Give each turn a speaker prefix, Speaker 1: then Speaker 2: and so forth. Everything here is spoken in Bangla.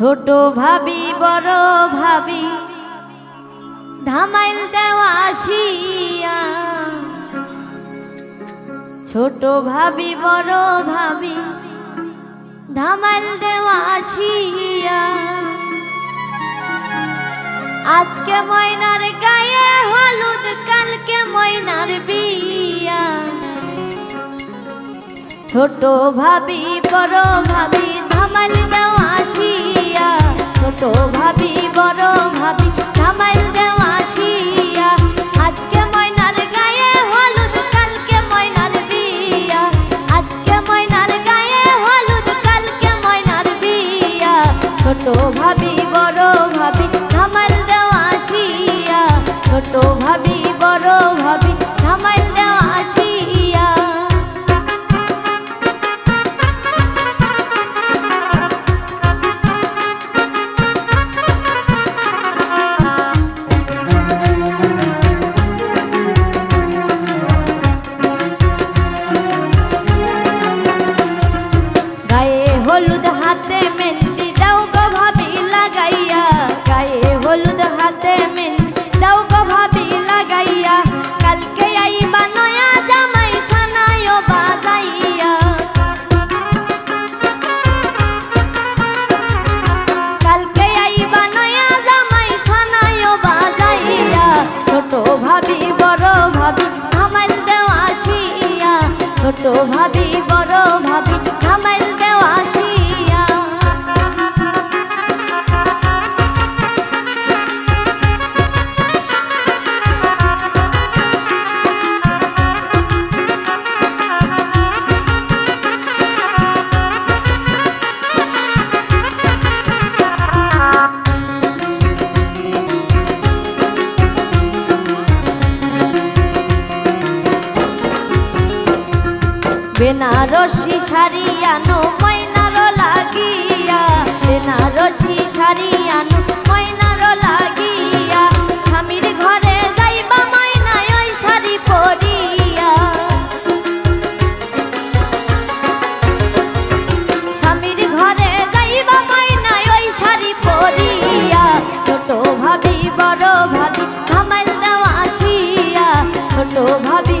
Speaker 1: ছোট ভাবি, বড় ভাবি, ধামাইল দেওয়া আসিয়া। ছোট ভাবি, বড় ভাবি, ধামাইল দেওয়া আসিয়া। আজকে ময়নার গায়ে হলুদ, কালকে ময়নার বিয়া। ছোট ভাবি, বড় ভাবি ছোট ভাবি বড় ভাবি আমার দেওয়া ছোট ভাবি বেনারসি শাড়ি আনো ময়নার লাগিয়া। বেনারসি শাড়ি আনো ময়নার লাগিয়া। স্বামীর ঘরে যাইবা ময়নায় ওই শাড়ি পরিয়া। স্বামীর ঘরে যাইবা ময়নায় ওই শাড়ি পরিয়া। ছোট ভাবি, বড় ভাবি ধামাল দেওয়া আসিয়া। ছোট ভাবি